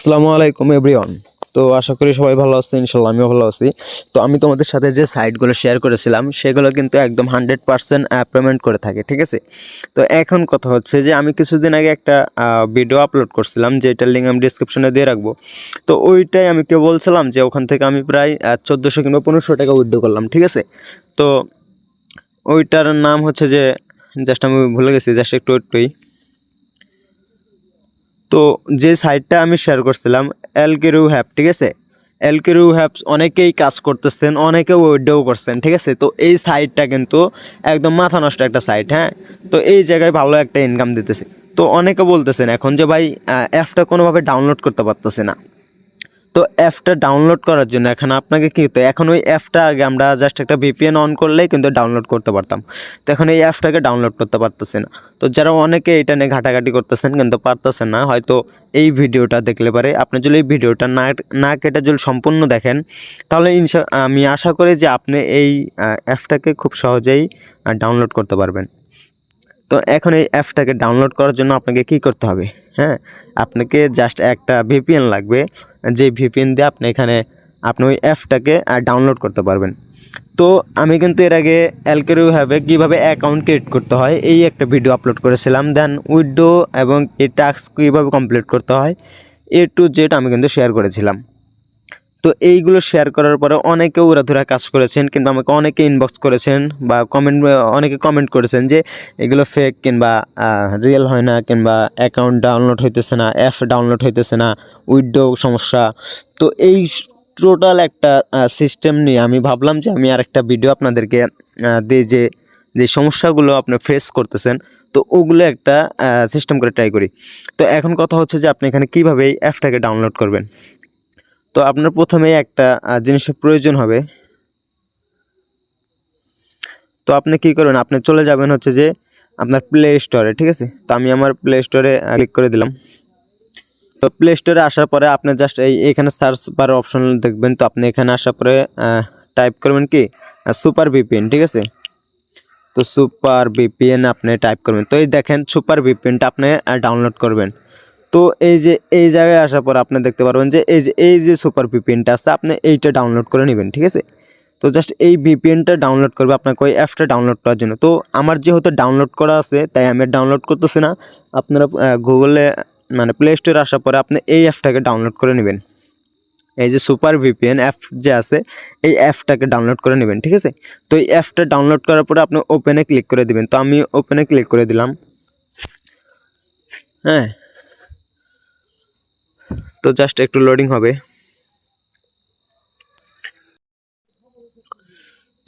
আসসালামু আলাইকুম, এভরিওয়ান। তো আশা করি সবাই ভালো আছে ইনশাল্লাহ আমিও ভালো আছি। তো আমি তোমাদের সাথে যে সাইটগুলো শেয়ার করেছিলাম, সেগুলো কিন্তু একদম হান্ড্রেড পার্সেন্ট পেমেন্ট করে থাকে, ঠিক আছে? তো এখন কথা হচ্ছে যে আমি কিছুদিন আগে একটা ভিডিও আপলোড করছিলাম যেটার লিঙ্ক আমি ডিসক্রিপশনে দিয়ে রাখব। তো ওইটাই আমি কেউ বলছিলাম যে ওখান থেকে আমি প্রায় চোদ্দোশো কিংবা পনেরোশো টাকা উইথড্র করলাম, ঠিক আছে? তো ওইটার নাম হচ্ছে যে জাস্ট আমি ভুলে গেছি জাস্ট একটু, একটুই। তো যে সাইটটা আমি শেয়ার করছিলাম এলকেরু হ্যাপ ঠিক আছে? এলকেরু হ্যাপস অনেকেই কাজ করতেছেন, অনেকে উইড্রো করছেন, ঠিক আছে? তো এই সাইটটা কিন্তু একদম মাথা নষ্ট একটা সাইট হ্যাঁ? তো এই জায়গায় ভালো একটা ইনকাম দিতেছে। তো অনেকে বলতেছেন এখন যে, ভাই অ্যাপটা কোনোভাবে ডাউনলোড করতে পারতেছে না। তো অ্যাপটা ডাউনলোড করার জন্য এখন আপনাকে কী হতো এখন ওই অ্যাপটা আগে আমরা জাস্ট একটা ভিপিএন অন করলেই কিন্তু ডাউনলোড করতে পারতাম। তো এখন এই অ্যাপটাকে ডাউনলোড করতে পারতেছে না। তো যারা অনেকে এটা নিয়ে ঘাটাঘাটি করতেছেন কিন্তু পারতেছেন না, হয়তো এই ভিডিওটা দেখলে পারে। আপনি যদি এই ভিডিওটা না না কেটে যদি সম্পূর্ণ দেখেন, তাহলে ইনশা, আমি আশা করি যে আপনি এই অ্যাপটাকে খুব সহজেই ডাউনলোড করতে পারবেন। তো এখন এই অ্যাপটাকে ডাউনলোড করার জন্য আপনাকে কি করতে হবে? হ্যাঁ আপনাকে জাস্ট একটা ভিপিএন লাগবে। যে ভিপিএন দিয়ে আপনি এখানে আপনি ওই অ্যাপটাকে ডাউনলোড করতে পারবেন। তো আমি কিন্তু এর আগে অ্যালকেরিউ হ্যাবে কীভাবে অ্যাকাউন্ট ক্রিয়েট করতে হয়, এই একটা ভিডিও আপলোড করেছিলাম। দেন উইডো এবং এই টাস্ক কীভাবে কমপ্লিট করতে হয় এ টু জেড আমি কিন্তু শেয়ার করেছিলাম। তো এইগুলো শেয়ার করার পরে অনেকে উড়াধুরা কাজ করেছেন কিন্তু আমাকে অনেকে ইনবক্স করেছেন বা কমেন্ট অনেকে কমেন্ট করেছেন যে এগুলো ফেক কিংবা রিয়েল হয় না কিংবা অ্যাকাউন্ট ডাউনলোড হইতেছে না অ্যাপ ডাউনলোড হইতেছে না, উইডো সমস্যা। তো এই টোটাল একটা সিস্টেম নিয়ে আমি ভাবলাম যে আমি আরেকটা ভিডিও আপনাদেরকে দিই যে যে সমস্যাগুলো আপনি ফেস করতেছেন। তো ওগুলো একটা সিস্টেম করে ট্রাই করি। তো এখন কথা হচ্ছে যে আপনি এখানে কীভাবে এই অ্যাপটাকে ডাউনলোড করবেন? তো আপনার প্রথমে একটা জিনিসের প্রয়োজন হবে। তো আপনি কি করবেন? আপনি চলে যাবেন হচ্ছে যে আপনার প্লে স্টোরে ঠিক আছে? তো আমি আমার প্লে স্টোরে ক্লিক করে দিলাম। তো প্লে স্টোরে আসার পরে আপনি জাস্ট এই, এখানে সার্চ বার অপশন দেখবেন। তো আপনি এখানে আসার পরে টাইপ করবেন কি? সুপার ভিপিএন ঠিক আছে? তো সুপার ভিপিএন আপনি টাইপ করবেন। তো এই দেখেন সুপার ভিপিএনটা আপনি ডাউনলোড করবেন। তো এই যে, এই জায়গায় আসার পর আপনি দেখতে পারবেন যে, এই যে এই যে সুপার ভিপিএনটা আছে, আপনি এইটা ডাউনলোড করে নেবেন, ঠিক আছে? তো জাস্ট এই ভিপিএনটা ডাউনলোড করবে আপনাকে ওই অ্যাপটা ডাউনলোড করার জন্য। তো আমার যেহেতু ডাউনলোড করা আছে, তাই আমি ডাউনলোড করতেছি না। আপনারা গুগলে মানে প্লে স্টোরে আসার পরে আপনি এই অ্যাপটাকে ডাউনলোড করে নেবেন। এই যে সুপার ভিপিএন অ্যাপ যে আছে, এই অ্যাপটাকে ডাউনলোড করে নেবেন, ঠিক আছে? তো এই অ্যাপটা ডাউনলোড করার পরে আপনি ওপেনে ক্লিক করে দিবেন। তো আমি ওপেনে ক্লিক করে দিলাম। হ্যাঁ? তো জাস্ট একটু লোডিং হবে।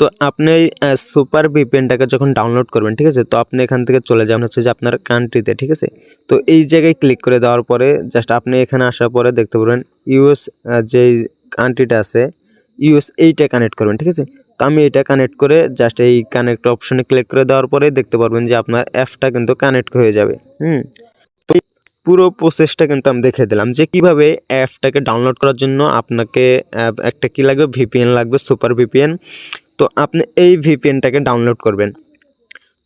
তো আপনি এই সুপার ভিপিএনটাকে যখন ডাউনলোড করবেন, ঠিক আছে? তো আপনি এখান থেকে চলে যাবেন হচ্ছে যে আপনার কান্ট্রিতে ঠিক আছে? তো এই জায়গায় ক্লিক করে দেওয়ার পরে জাস্ট আপনি এখানে আসার পরে দেখতে পারবেন ইউএস যে কান্ট্রিটা আছে ইউএস এইটা কানেক্ট করবেন, ঠিক আছে? তো আমি এটা কানেক্ট করে জাস্ট এই কানেক্ট অপশনে ক্লিক করে দেওয়ার পরে দেখতে পারবেন যে আপনার অ্যাপটা কিন্তু কানেক্ট হয়ে যাবে, হুম? পুরো প্রসেসটা কিন্তু আমি দেখে দিলাম যে কীভাবে অ্যাপটাকে ডাউনলোড করার জন্য আপনাকে একটা কি লাগবে? ভিপিএন লাগবে সুপার ভিপিএন তো আপনি এই ভিপিএনটাকে ডাউনলোড করবেন।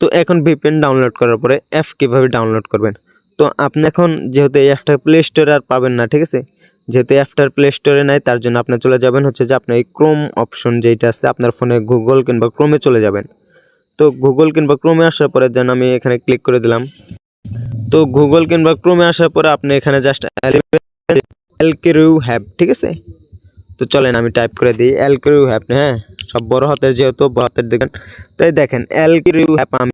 তো এখন ভিপিএন ডাউনলোড করার পরে অ্যাপ কীভাবে ডাউনলোড করবেন? তো আপনি এখন যেহেতু এই অ্যাপটা প্লে স্টোরে আর পাবেন না, ঠিক আছে? যেহেতু অ্যাপটার প্লে স্টোরে নাই, তার জন্য আপনি চলে যাবেন হচ্ছে যে আপনার এই ক্রোম অপশন যেটা আছে, আপনার ফোনে গুগল কিংবা ক্রোমে চলে যাবেন। তো গুগল কিংবা ক্রোমে আসার পরে যেন আমি এখানে ক্লিক করে দিলাম। তো গুগল কিংবা ক্রোমে আসার পরে আপনি এখানে জাস্ট এলকেরিউ হ্যাব ঠিক আছে? তো চলেন আমি টাইপ করে দিই এলকেরিউ হ্যাপ হ্যাঁ? সব বড় হাতের যেহেতু, বড় হাতের দেখেন। তাই দেখেন এলকেরিউ হ্যাপ আমি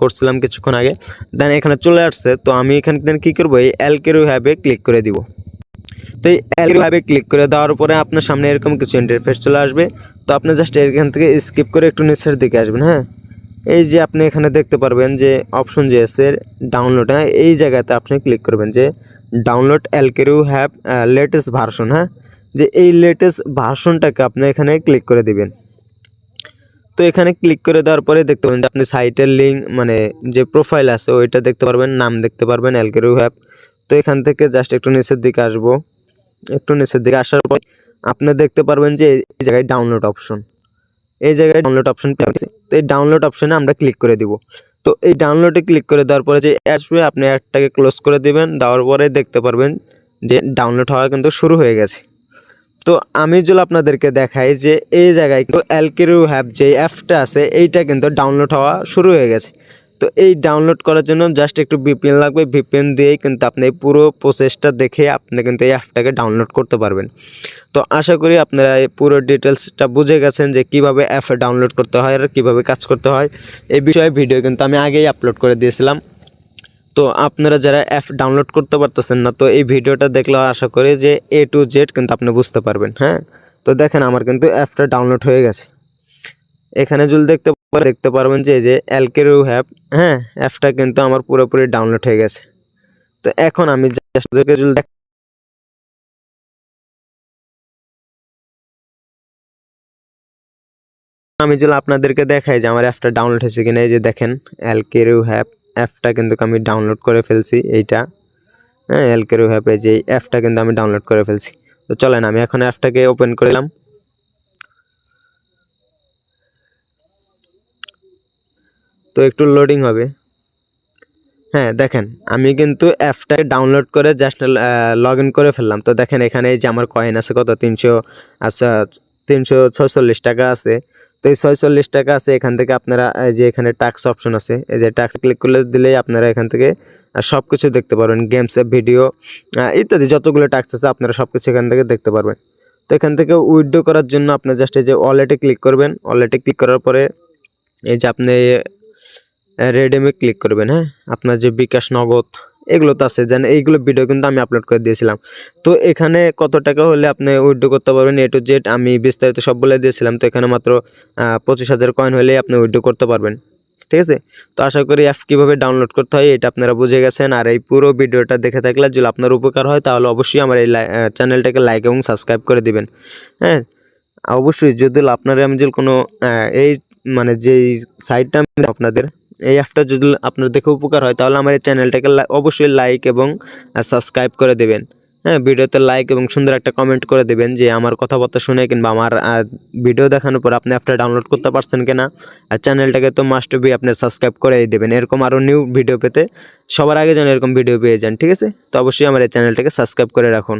করছিলাম কিছুক্ষণ আগে। দেন এখানে চলে আসছে, তো আমি এখানে দেন কী করব? এই এলকেরিউ হ্যাবে ক্লিক করে দিব। তো এই এলকেরিউ হ্যাবে ক্লিক করে দেওয়ার পরে আপনার সামনে এরকম কিছু ইন্টারফেস চলে আসবে। তো আপনি জাস্ট এখান থেকে স্কিপ করে একটু নিচের দিকে আসবেন হ্যাঁ? এই যে আপনি এখানে দেখতে পারবেন যে অপশন যে আছে ডাউনলোড হ্যাঁ? এই জায়গাতে আপনি ক্লিক করবেন যে ডাউনলোড এলকেরিউ হ্যাভ লেটেস্ট ভার্সন হ্যাঁ? যে এই লেটেস্ট ভার্সনটাকে আপনি এখানে ক্লিক করে দিবেন। তো এখানে ক্লিক করে দেওয়ার পরে দেখতে পাবেন যে আপনি সাইটের লিঙ্ক মানে যে প্রোফাইল আছে ওইটা দেখতে পারবেন, নাম দেখতে পারবেন অ্যালকেরিউ হ্যাপ তো এখান থেকে জাস্ট একটু নিচের দিকে আসব। একটু নিচের দিকে আসার পর আপনি দেখতে পারবেন যে এই জায়গায় ডাউনলোড অপশন এই জায়গায় ডাউনলোড অপশন পেয়েছি তো এই ডাউনলোড অপশনে আমরা ক্লিক করে দিব। তো এই ডাউনলোডে ক্লিক করে দেওয়ার পরে যে আসবে আপনি অ্যাডটাকে ক্লোজ করে দেবেন। দেওয়ার পরে দেখতে পারবেন যে ডাউনলোড হওয়া কিন্তু শুরু হয়ে গেছে। তো আমি যদি আপনাদেরকে দেখাই যে এই জায়গায় কিন্তু অ্যালকেরু হ্যাপ যে অ্যাপটা আছে, এইটা কিন্তু ডাউনলোড হওয়া শুরু হয়ে গেছে। তো এই ডাউনলোড করার জন্য জাস্ট একটু ভিপিএন লাগবে। ভিপিএন দিয়েই কিন্তু আপনি এই পুরো প্রসেসটা দেখে আপনি কিন্তু এই অ্যাপটাকে ডাউনলোড করতে পারবেন। তো আশা করি আপনারা এই পুরো ডিটেলসটা বুঝে গেছেন যে কীভাবে অ্যাপ ডাউনলোড করতে হয় আর কীভাবে কাজ করতে হয়। এই বিষয়ে ভিডিও কিন্তু আমি আগেই আপলোড করে দিয়েছিলাম। তো আপনারা যারা অ্যাপ ডাউনলোড করতে পারতেছেন না, তো এই ভিডিওটা দেখলে আশা করি যে এ টু জেড কিন্তু আপনি বুঝতে পারবেন হ্যাঁ? তো দেখেন আমার কিন্তু অ্যাপটা ডাউনলোড হয়ে গেছে। এখানে যদি দেখতে দেখতে পারবেন যে, এই যে অ্যালকেরু অ্যাপ হ্যাঁ অ্যাপটা কিন্তু আমার পুরোপুরি ডাউনলোড হয়ে গেছে। তো এখন আমি দেখ- আমি যদি আপনাদেরকে দেখাই যে আমার অ্যাপটা ডাউনলোড হয়েছে কিনা, এই যে দেখেন অ্যালকেরু অ্যাপ অ্যাপটা কিন্তু আমি ডাউনলোড করে ফেলছি, এইটা। হ্যাঁ অ্যালকেরু অ্যাপে যে অ্যাপটা কিন্তু আমি ডাউনলোড করে ফেলছি। তো চলেন, আমি এখন অ্যাপটাকে ওপেন করলাম তো একটু লোডিং হবে। হ্যাঁ দেখেন, আমি কিন্তু অ্যাপটাকে ডাউনলোড করে জাস্ট লগ ইন করে ফেললাম। তো দেখেন, এখানে যে আমার কয়েন আছে, কত? তিনশো আচ্ছা তিনশো ছয়চল্লিশ টাকা আছে। তো এই ছয়চল্লিশ টাকা আছে, এখান থেকে আপনারা যে এখানে ট্যাক্স অপশন আছে, এই যে ট্যাক্স ক্লিক করলে দিলেই আপনারা এখান থেকে সব কিছু দেখতে পারবেন। গেমস ভিডিও ইত্যাদি, যতগুলো ট্যাক্স আছে, আপনারা সব কিছু এখান থেকে দেখতে পারবেন। তো এখান থেকে উইথড্র করার জন্য আপনি জাস্ট এই যে ওয়ালেটে ক্লিক করবেন। ওয়ালেটে ক্লিক করার পরে, এই যে আপনি রেডেমে ক্লিক করবেন হ্যাঁ? আপনার যে বিকাশ নগদ এগুলো তো আছে, যেন এইগুলো ভিডিও কিন্তু আমি আপলোড করে দিয়েছিলাম। তো এখানে কত টাকা হলে আপনি উইথড্র করতে পারবেন? এ টু জেড আমি বিস্তারিত সব বলে দিয়েছিলাম, তো এখানে মাত্র পঁচিশ হাজার কয়েন হলেই আপনি উইথড্র করতে পারবেন। ঠিক আছে? তো আশা করি অ্যাপ কীভাবে ডাউনলোড করতে হয় এটা আপনারা বুঝে গেছেন, আর এই পুরো ভিডিওটা দেখে থাকলে যদি আপনার উপকার হয়, তাহলে অবশ্যই আমার এই চ্যানেলটাকে লাইক এবং সাবস্ক্রাইব করে দিবেন। হ্যাঁ? অবশ্যই যদি আপনারা আমি যদি কোনো এই মানে যেই সাইটটা আপনাদের এই অ্যাপটা যদি আপনার দেখে উপকার হয়, তাহলে আমার এই চ্যানেলটাকে অবশ্যই লাইক এবং সাবস্ক্রাইব করে দেবেন। হ্যাঁ ভিডিওতে লাইক এবং সুন্দর একটা কমেন্ট করে দেবেন যে আমার কথাবার্তা শুনে কিংবা আমার ভিডিও দেখানোর পর আপনি অ্যাপটা ডাউনলোড করতে পারছেন কিনা। আর চ্যানেলটাকে তো মাস্ট বি আপনি সাবস্ক্রাইব করে দেবেন। এরকম আরও নিউ ভিডিও পেতে সবার আগে যেন এরকম ভিডিও পেয়ে যান, ঠিক আছে? তো অবশ্যই আমার এই চ্যানেলটাকে সাবস্ক্রাইব করে রাখুন।